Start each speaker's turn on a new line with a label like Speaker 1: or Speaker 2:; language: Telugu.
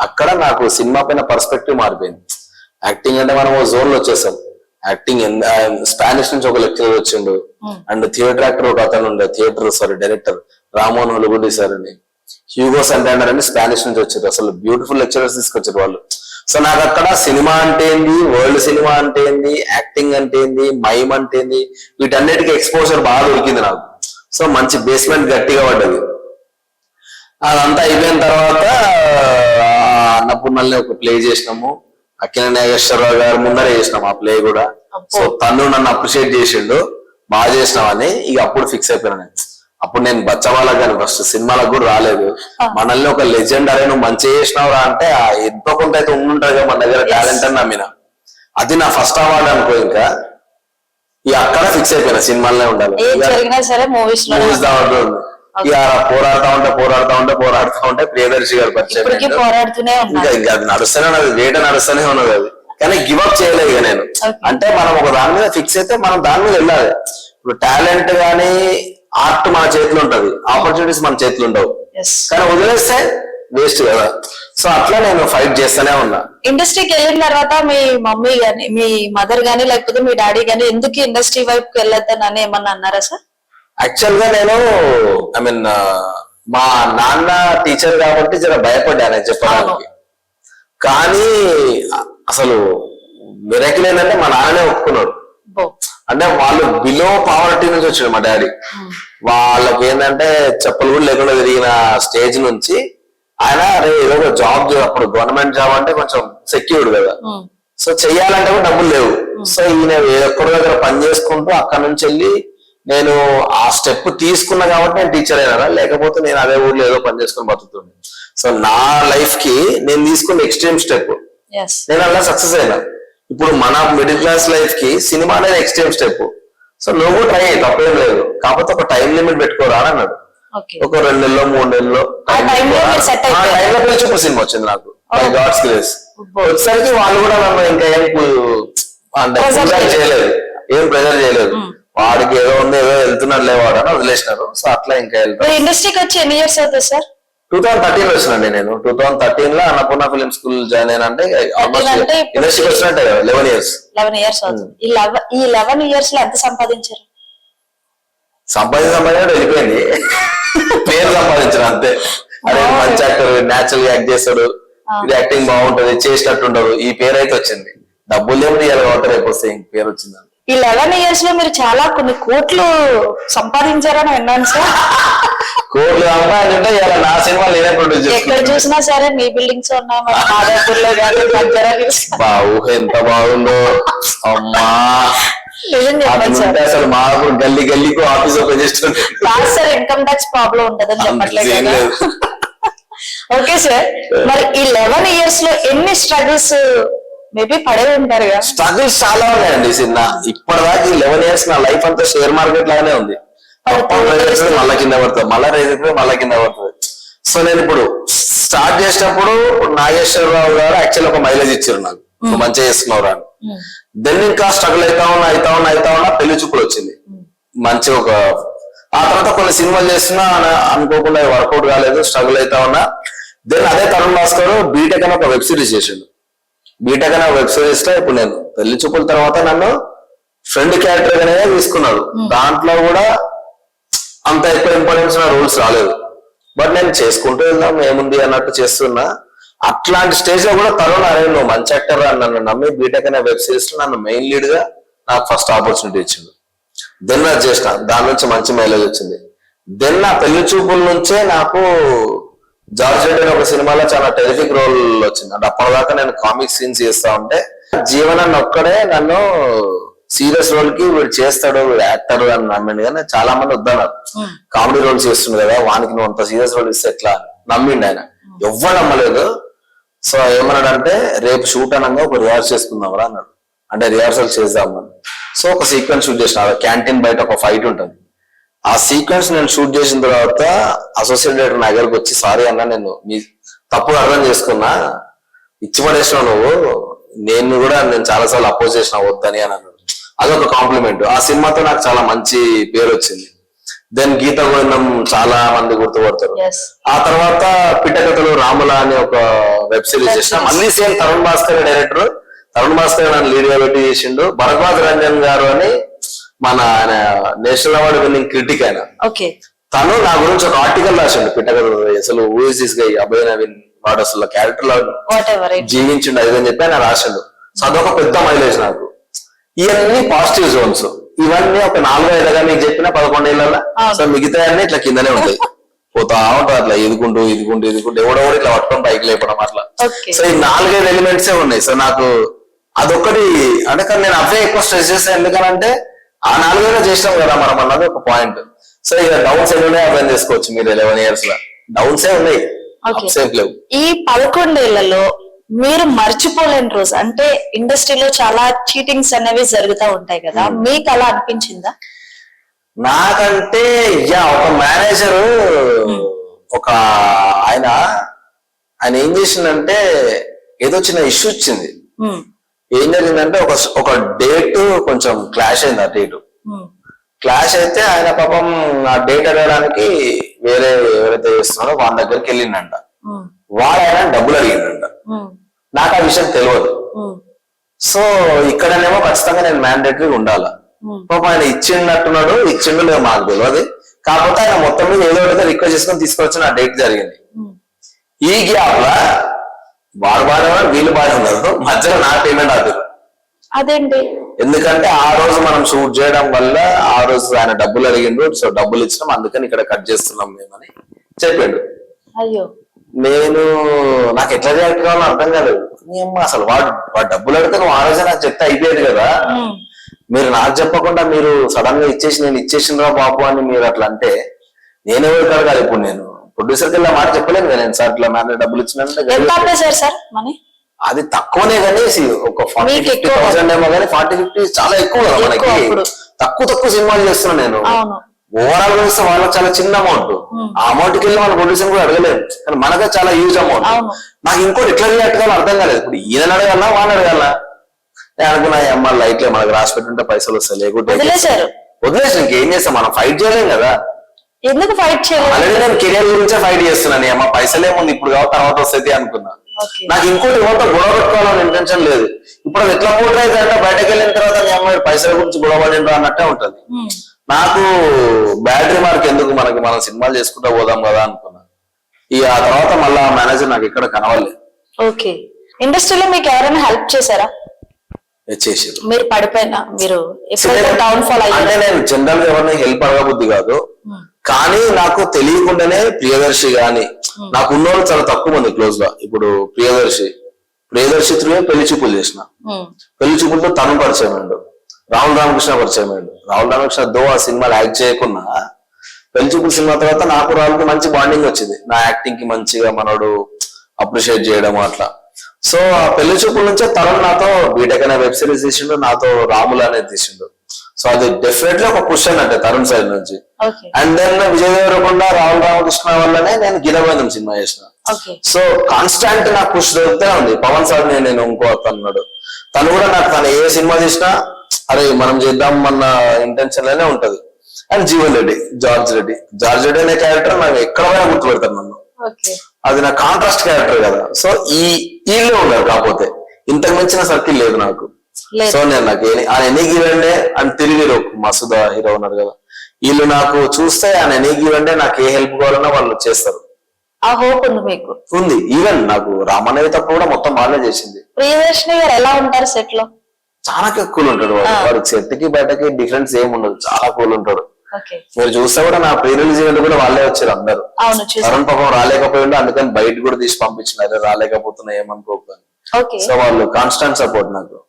Speaker 1: అక్కడ నాకు సినిమా పైన పర్స్పెక్టివ్ మారిపోయింది. యాక్టింగ్ అంటే మనం జోన్లో వచ్చేసాం. యాక్టింగ్ స్పానిష్ నుంచి ఒక లెక్చరర్ వచ్చిండు. అండ్ థియేటర్ యాక్టర్ ఒక అతను ఉండే. Theatre sorry director Ramohan Hulugundi sir అని హ్యూగో సంటాండర్ అని స్పానిష్ నుంచి వచ్చారు. అసలు బ్యూటిఫుల్ లెక్చరర్స్ తీసుకొచ్చారు వాళ్ళు. సో నాకు అక్కడ సినిమా అంటే ఏంది? వరల్డ్ సినిమా అంటే ఏంది? యాక్టింగ్ అంటే ఏంది? మైమ్ అంటే ఏంది? వీటన్నిటికీ ఎక్స్పోజర్ బాగా దొరికింది నాకు. సో మంచి బేస్మెంట్ గట్టిగా పడ్డది. అదంతా అయిపోయిన తర్వాత అన్నపూర్ణల్ని ఒక ప్లే చేసినాము. అఖిల నాగేశ్వరరావు గారి ముందర చేసినాం ఆ ప్లే కూడా. సో తను నన్ను అప్రిషియేట్ చేసిండు. బాగా చేసినామని ఇక అప్పుడు ఫిక్స్ అయిపోయినా నేను. అప్పుడు నేను బచ్చవాళ్ళకి కానీ ఫస్ట్ సినిమాలకు కూడా రాలేదు. మనల్ని ఒక లెజెండ్ అరే నువ్వు మంచిగా చేసినావురా అంటే ఎంతో కొంత అయితే ఉండుంటది కదా మన దగ్గర టాలెంట్ అని నమ్మిన. అది నా ఫస్ట్ అవార్డు అనుకో ఇంకా. ఇక అక్కడ ఫిక్స్ అయిపోయినా సినిమాలనే ఉండాలి.
Speaker 2: మూవీస్
Speaker 1: ఇక పోరాడుతా ఉంటే పోరాడుతా ఉంటే పోరాడుతా ఉంటే ప్రియదర్శి గారు పరిచయం.
Speaker 2: పోరాడుతూనే
Speaker 1: ఇంకా
Speaker 2: ఉన్నారు.
Speaker 1: ఇంకా అది నడుస్తూనే ఉన్నది వేట నడుస్తూనే ఉన్నది అది. కానీ గివ్ అప్ చేయలేదు ఇక నేను. అంటే మనం ఒక దాని మీద ఫిక్స్ అయితే మనం దాని మీద వెళ్ళాలి. ఇప్పుడు టాలెంట్ గానీ ఆర్ట్ మన చేతిలో ఉంటది. ఆపర్చునిటీస్ మన చేతిలో ఉండవు.
Speaker 2: ఎస్
Speaker 1: కానీ వదిలేస్తే వేస్ట్ కదా. సో అట్లా నేను ఫైట్ చేస్తూనే ఉన్నా.
Speaker 2: ఇండస్ట్రీకి వెళ్ళిన తర్వాత మీ మమ్మీ గాని మీ మదర్ గాని లేకపోతే మీ డాడీ గాని ఎందుకు ఇండస్ట్రీ వైపుకి వెళ్ళొద్దని ఏమన్నా అన్నారా సార్?
Speaker 1: యాక్చువల్గా నేను ఐ మీన్ మా నాన్న టీచర్ కాబట్టి జర భయపడ్డాను చెప్పడానికి. కానీ అసలు మిరకిల్ ఏంటంటే మా నాన్ననే ఒప్పుకున్నాడు. అంటే వాళ్ళు బిలో పావర్టీ నుంచి వచ్చాడు మా డాడీ వాళ్ళకి ఏంటంటే చెప్పులు కూడా లేకుండా తిరిగిన స్టేజ్ నుంచి ఆయన అరే ఏదో ఒక జాబ్ అప్పుడు గవర్నమెంట్ జాబ్ అంటే కొంచెం సెక్యూర్డ్ కదా.
Speaker 2: ఉమ్.
Speaker 1: సో చెయ్యాలంటే కూడా డబ్బులు లేవు. సో ఈయన ఎక్కడి దగ్గర పని చేసుకుంటూ అక్కడ నుంచి వెళ్ళి నేను ఆ స్టెప్ తీసుకున్నా కాబట్టి నేను టీచర్ అయినా లేకపోతే నేను అదే ఊర్లో ఏదో పని చేసుకుని బతుకుతుండే సో నా లైఫ్కి నేను తీసుకున్న ఎక్స్ట్రీమ్ స్టెప్ నేను అలా సక్సెస్ అయినా. ఇప్పుడు మన మిడిల్ క్లాస్ లైఫ్కి సినిమా అనేది ఎక్స్ట్రీమ్ స్టెప్ సో నువ్వు ట్రై అయ్యి తప్పేం లేదు. కాకపోతే ఒక టైం లిమిట్ పెట్టుకోరా అని అన్నాడు. ఒక రెండు నెలలో మూడు నెలలో
Speaker 2: ఆ time లో మీరు set
Speaker 1: ఆ
Speaker 2: అయిపోయారు.
Speaker 1: time లో పిలిచి చూపు సినిమా వచ్చింది నాకు. బై గాడ్స్ గ్రేస్ వచ్చేసరికి వాళ్ళు కూడా నన్ను ఇంకా ఏం
Speaker 2: చేయలేదు.
Speaker 1: చేయలేదు. ఏం ప్రెజర్ చేయలేదు. వాడికి ఏదో ఉంది ఏదో వెళ్తున్నాడు లేవాడు అని వదిలేసినారు. సో అట్లా ఇంకా వెళ్తాను
Speaker 2: ఇండస్ట్రీకి వచ్చి ఎన్ని ఇయర్స్ అవుతుంది సార్?
Speaker 1: టూ థౌసండ్ థర్టీన్ వచ్చినండి నేను. టూ థౌసండ్ థర్టీన్లో అన్నపూర్ణ ఫిలిం స్కూల్ జాయిన్ అయినా అంటే ఆల్మోస్ట్ ఇండస్ట్రీకి వచ్చినట్టే లెవెన్ ఇయర్స్
Speaker 2: లెవెన్ ఇయర్స్ అవుతుంది. ఈ లెవెన్ ఈ లెవెన్ ఇయర్స్లో ఎంత సంపాదించారు?
Speaker 1: సంపాదించి సంపాదించి వెళ్ళిపోయింది. పేరు సంపాదించిన అంతే. అదే. మంచి యాక్టర్ న్యాచురల్ యాక్ట్ చేస్తాడు. ఇది యాక్టింగ్ బాగుంటది చేసినట్టు ఉండదు ఈ పేరు అయితే వచ్చింది. డబ్బులు ఏమి తీయాలి కాబట్టి రేపు వస్తే పేరు వచ్చింది
Speaker 2: ఈ లెవెన్ ఇయర్స్లో మీరు చాలా కొన్ని కోట్లు సంపాదించారని విన్నాను సార్.
Speaker 1: కోట్లు సంపాదించుంటే ఇలా నా సినిమా నేనే ప్రొడ్యూస్
Speaker 2: ఎక్కడ చూసినా సరే మీ బిల్డింగ్స్ ఉన్నాయి మన మాదాపూర్లో కానీ దగ్గర
Speaker 1: బా ఊహ ఎంత బాగుందో. అమ్మా. అసలు మా గల్లీ గల్లీకు office open
Speaker 2: last sir income tax problem ఉంటదని చెప్పట్లేదు. Okay sir. మరి ఈ లెవెన్ ఇయర్స్లో ఎన్ని స్ట్రగుల్స్ మేబీ పడే ఉంటారు
Speaker 1: స్ట్రగుల్స్ చాలా ఉన్నాయండి చిన్న ఇప్పటిదాకా ఈ లెవెన్ ఇయర్స్ నా లైఫ్ అంతా షేర్ మార్కెట్ లాగానే ఉంది. మళ్ళా కింద పడుతుంది. మళ్ళా రైజ్ అవుతుంది మళ్ళా కింద పడుతుంది. సో నేను ఇప్పుడు స్టార్ట్ చేసినప్పుడు నాగేశ్వరరావు గారు యాక్చువల్ ఒక మైలేజ్ ఇచ్చారు నాకు. నువ్వు మంచిగా చేస్తున్నావు అని. దెన్ ఇంకా స్ట్రగుల్ అవుతా ఉన్నా అవుతా ఉన్నా అవుతా ఉన్నా పెళ్ళి చూపులు వచ్చింది. మంచి ఒక ఆ తర్వాత కొన్ని సినిమాలు చేస్తున్నా అన- అనుకోకుండా వర్కౌట్ కాలేదు స్ట్రగుల్ అవుతా ఉన్నా. దెన్ అదే తరుణ్ భాస్కర్ బీటెక్ అని ఒక వెబ్ సిరీస్ చేసిండు. బీటెక్ అనే వెబ్ సిరీస్లో ఇప్పుడు నేను పెళ్ళి చూపుల తర్వాత నన్ను ఫ్రెండ్ క్యారెక్టర్ గానే తీసుకున్నాడు. దాంట్లో కూడా అంత ఎక్కువ ఇంపార్టెన్స్ నా రూల్స్ రాలేదు. బట్ నేను చేసుకుంటూ వెళ్దాం ఏముంది అన్నట్టు చేస్తున్నా. అట్లాంటి స్టేజ్లో కూడా తరుణ్ అరే నువ్వు మంచి యాక్టర్ అని నన్ను నమ్మి బీటెక్ అనే వెబ్ సిరీస్లో నన్ను మెయిన్ లీడ్గా నాకు ఫస్ట్ ఆపర్చునిటీ ఇచ్చిండు. దెన్ అది చేసిన. దాని నుంచి మంచి మైలేజ్ వచ్చింది. దెన్ నా పెళ్ళి చూపుల నుంచే నాకు జార్జ్ రెడ్డి అనే ఒక సినిమాలో చాలా టెరిఫిక్ రోల్ వచ్చింది. అంటే అప్పటిదాకా నేను కామిక్ సీన్స్ చేస్తా ఉంటే జీవనాన్ని ఒక్కడే నన్ను సీరియస్ రోల్కి వీడు చేస్తాడు వీడు యాక్టర్ అని నమ్మిండు. కానీ చాలా మంది వద్దన్నారు. కామెడీ రోల్స్ చేస్తుంది కదా వానికి నువ్వు అంత సీరియస్ రోల్ ఇస్తే ఎట్లా? నమ్మిండు ఆయన. ఎవ్వరు నమ్మలేదు. సో ఏమన్నాడంటే రేపు షూట్ అనగా ఒక రిహార్స్ చేసుకుందాం రా అన్నాడు. అంటే రిహార్సల్ చేద్దామని సో ఒక సీక్వెన్స్ షూట్ చేసిన క్యాంటీన్ బయట ఒక ఫైట్ ఉంటుంది. ఆ సీక్వెన్స్ నేను షూట్ చేసిన తర్వాత అసోసియేట్ డైరెక్టర్ నా దగ్గరకు వచ్చి సారీ అన్న నేను మీ తప్పుగా అర్థం చేసుకున్నా. ఇచ్చి పడేసినావు నువ్వు. నేను కూడా నేను చాలా సార్లు అపోజ్ చేసిన వద్దని అని అన్నాడు. అదొక కాంప్లిమెంట్ ఆ సినిమాతో నాకు చాలా మంచి పేరు వచ్చింది. దెన్ గీత గోవిందం చాలా మంది గుర్తుపడతారు. ఆ తర్వాత పిట్టకథలు రాముల అనే ఒక వెబ్ సిరీస్ చేసిన. మళ్ళీ సేమ్ తరుణ్ భాస్కర్ డైరెక్టర్ తరుణ్ భాస్కర్ నన్ను లీడ్గా పెట్టి చేసిండు. భరద్వాజ్ రంజన్ గారు అని మన ఆయన నేషనల్ అవార్డు విన్నింగ్ క్రిటిక్ ఆయన.
Speaker 2: ఓకే.
Speaker 1: తను నా గురించి ఒక ఆర్టికల్ రాసిండు పిట్టకథలు అసలు who is this guy Abhay Naveen వాడు అసలు
Speaker 2: క్యారెక్టర్లో
Speaker 1: జీవించిండు అది అని చెప్పి ఆయన రాసిండు. సో అదొక పెద్ద మైలేజ్ నాకు. ఇవన్నీ పాజిటివ్ జోన్స్ ఇవన్నీ ఒక నాలుగు ఐదుగా మీకు చెప్పిన పదకొండేళ్ళలో
Speaker 2: అవును.
Speaker 1: సో మిగతా అన్ని ఇట్లా కిందనే ఉంటాయి. పోతా ఉంటారు అట్లా ఎదుకుంటూ ఇదుకుంటూ ఇదుకుంటూ ఎవడెవడు ఇట్లా పట్టుకొని పైకి లేపడం అట్లా. సో ఈ నాలుగైదు ఎలిమెంట్స్ ఉన్నాయి. సో నాకు అదొక్కటి అంటే కానీ నేను అవే ఎక్కువ స్ట్రెస్ చేస్తాను ఎందుకనంటే ఆ నాలుగైదు చేసినాం కదా మనం అన్నది ఒక పాయింట్ సో ఇక డౌన్స్ ఎన్ని ఉన్నాయి అర్థం చేసుకోవచ్చు మీరు ఎలెవెన్ ఇయర్స్లో. డౌన్స్ ఉన్నాయి. లేవు.
Speaker 2: ఈ పదకొండేళ్ళలో మీరు మర్చిపోలేని రోజు అంటే ఇండస్ట్రీలో చాలా చీటింగ్స్ అనేవి జరుగుతూ ఉంటాయి కదా మీకు అలా అనిపించిందా?
Speaker 1: నాకంటే యా ఒక మేనేజర్ ఒక ఆయన ఆయన ఏం చేసిందంటే ఏదో చిన్న ఇష్యూ వచ్చింది
Speaker 2: ఉమ్,
Speaker 1: ఏం జరిగిందంటే ఒక ఒక డేట్ కొంచెం క్లాష్ అయింది ఆ డేట్. క్లాష్ అయితే ఆయన పాపం ఆ డేట్ అడగడానికి వేరే ఎవరైతే చేస్తున్నారో వాళ్ళ దగ్గరికి వెళ్ళిండంట. వాడు ఆయన డబ్బులు అడిగిండంట. నాకు ఆ విషయం తెలియదు సో ఇక్కడనేమో ఖచ్చితంగా నేను మ్యాండేటరీ ఉండాలి. పాపం ఆయన ఇచ్చిండట్టున్నాడు ఇచ్చిండు లేదు మాకు తెలియదు కాకపోతే ఆయన మొత్తం మీద ఏదో ఒకటి రిక్వెస్ట్ చేసుకొని తీసుకొచ్చిన ఆ డేట్ జరిగింది. ఈ గ్యాప్ లా వాడు బాగానే ఉన్నారు వీళ్ళు బాగానే ఉన్నారు మధ్యలో నా పేమెంట్ ఆపారు
Speaker 2: అదేంటి?
Speaker 1: ఎందుకంటే ఆ రోజు మనం షూట్ చేయడం వల్ల ఆ రోజు ఆయన డబ్బులు అడిగిండు. సో డబ్బులు ఇచ్చినాం. అందుకని ఇక్కడ కట్ చేస్తున్నాం మేమని చెప్పాడు.
Speaker 2: అయ్యో.
Speaker 1: నేను నాకు ఎట్లా కావాలో అర్థం కాలేదు అమ్మ అసలు వాడు వాడు డబ్బులు అడిగితే నువ్వు ఆ రోజే నాకు చెప్తే అయిపోయేది కదా. మీరు నాకు చెప్పకుండా మీరు సడన్గా ఇచ్చేసి నేను ఇచ్చేసిండ్రా బాబు అని మీరు అట్లా అంటే నేను అడగాలి ఇప్పుడు నేను ప్రొడ్యూసర్కి ఇలా మాట చెప్పలేను కదా నేను సార్ ఇట్లా మేనేజ్ డబ్బులు ఇచ్చినంటే
Speaker 2: ఆపేశారు సార్ మనీ
Speaker 1: అది తక్కువనే కానీ ఒక ఫార్టీ ఫిఫ్టీ. థౌసండ్ ఏమో కానీ ఫార్టీ ఫిఫ్టీ చాలా ఎక్కువ కదా మనకి. తక్కువ తక్కువ సినిమాలు చేస్తున్నా నేను. ఓవరాల్గా చూస్తే వాళ్ళకి చాలా చిన్న అమౌంట్ ఆ అమౌంట్కి వెళ్ళి మన ప్రొడ్యూసర్ కూడా అడగలేదు. కానీ మనకే చాలా యూజ్ అమౌంట్. నాకు ఇంకోటి ఎట్లా రియాక్ట్ కావాలో అర్థం కాలేదు. ఇప్పుడు ఈయన అడగాల వాళ్ళని అడగాల నేను అనుకున్నా "ఈ అమ్మ లైట్లో మనకు రాసి పెట్టుంటే పైసలు వస్తాయి లేకుంటే వదిలేసి ఇంకేం చేస్తాం? మనం ఫైట్ చేయలేం కదా.
Speaker 2: ఎందుకు ఫైట్
Speaker 1: ఆల్రెడీ నేను కెరియర్ గురించే ఫైట్ చేస్తున్నాను అమ్మ పైసలు ఏముంది ఇప్పుడు కావాలి తర్వాత వస్తుంది అనుకున్నా. నాకు ఇంకోటి ఎవరితో గొడవ పెట్టుకోవాలని ఇంటెన్షన్ లేదు. ఇప్పుడు అది ఎట్లా పోటీ అయితే అంటే బయటకు వెళ్ళిన తర్వాత అమ్మాయి పైసల గురించి గొడవ పడిండ్రు అన్నట్టే ఉంటది.
Speaker 2: ఉమ్,
Speaker 1: నాకు బ్యాటరీ మార్క్ ఎందుకు మనకి మనం సినిమాలు చేసుకుంటా పోదాం కదా అనుకున్నా. ఈ ఆ తర్వాత మళ్ళా మేనేజర్ నాకు ఇక్కడ కనవలేదు
Speaker 2: ఓకే. ఇండస్ట్రీలో మీకు ఎవరైనా హెల్ప్ చేశారా?
Speaker 1: చేసేది
Speaker 2: మీరు పడిపోయినా మీరు ఎప్పుడైతే డౌన్ ఫాల్
Speaker 1: అంటే
Speaker 2: అయ్యారు
Speaker 1: నేను జనరల్గా ఎవరిని హెల్ప్ అడగబుద్ధి కాదు. కానీ నాకు తెలియకుండానే ప్రియదర్శి గాని నాకు ఉన్నోళ్ళు చాలా తక్కువ మంది క్లోజ్గా. ఇప్పుడు ప్రియదర్శి ప్రియదర్శి త్రీ పెళ్ళి చూపులు చేసిన. పెళ్ళి చూపులతో తను పరిచయం అయ్యాడు. రాహుల్ రామకృష్ణ పరిచయం అయ్యాడు. రాహుల్ రామకృష్ణ దో ఆ సినిమాలు యాక్ట్ చేయకున్నా పెళ్ళి చూపుల సినిమా తర్వాత నాకు రాహుల్కి మంచి బాండింగ్ వచ్చింది. నా యాక్టింగ్కి మంచిగా మనోడు అప్రిషియేట్ చేయడం అట్లా. సో ఆ పెళ్ళి చూపుల నుంచే తరుణ్ నాతో బీటెక్ అనే వెబ్ సిరీస్ తీసిండు నాతో రాములు అనేది తీసిండు. సో అది డెఫినెట్లీ ఒక పుష్ అన్నట్టే తరుణ్ సైడ్ నుంచి. అండ్ దెన్ విజయ్ దేవరకొండ రాహుల్ రామకృష్ణ వల్లనే నేను గిరగోవిందం సినిమా చేసిన. సో కాన్స్టాంట్ నాకు పుష్ దొరుకుతూనే ఉంది. పవన్ సార్ నేను నేను ఇంకో అన్నాడు తను కూడా నాకు తను ఏ సినిమా తీసినా అరే మనం చేద్దాం అన్న ఇంటెన్షన్లోనే ఉంటది. అండ్ జీవన్ రెడ్డి జార్జ్ రెడ్డి. జార్జ్ రెడ్డి అనే క్యారెక్టర్ నాకు ఎక్కడ పోయినా గుర్తుపెడతాను నన్ను. అది నా కాంట్రాస్ట్ క్యారెక్టర్ కదా. సో ఈ వీళ్ళే ఉన్నారు కాకపోతే. ఇంతకు మించిన సర్కిల్ లేదు నాకు. సో నేను నాకు ఏ- ఆ ఎనీ గివండే అని తిరిగి మసూదా హీరో ఉన్నారు కదా. వీళ్ళు నాకు చూస్తే ఆ ఎనీ గివండే నాకు ఏ హెల్ప్ కావాలన్నా వాళ్ళు చేస్తారు.
Speaker 2: ఆ హోప్ ఉంది మీకు?
Speaker 1: ఉంది. ఈవెన్ నాకు రామనేవి తప్ప కూడా మొత్తం వాళ్ళే చేసింది.
Speaker 2: ప్రియదర్శిని గారు ఎలా ఉంటారు సెట్లో?
Speaker 1: చాలా కూల్ ఉంటాడు వాడు. వాడికి సెట్కి బయటకి డిఫరెన్స్ ఏమి ఉండదు. చాలా కూల్ ఉంటాడు. మీరు చూస్తే కూడా నా ప్రీ రిలీజ్ ఈవెంట్ కూడా వాళ్ళే వచ్చారు అందరు. తరుణ్ పాపం రాలేకపోయిండు. అందుకని బయట కూడా తీసి పంపించినారు. రాలేకపోతున్నా ఏమనుకోకు అని.
Speaker 2: ఓకే.
Speaker 1: సో వాళ్ళు కాన్స్టాంట్ సపోర్ట్ నాకు.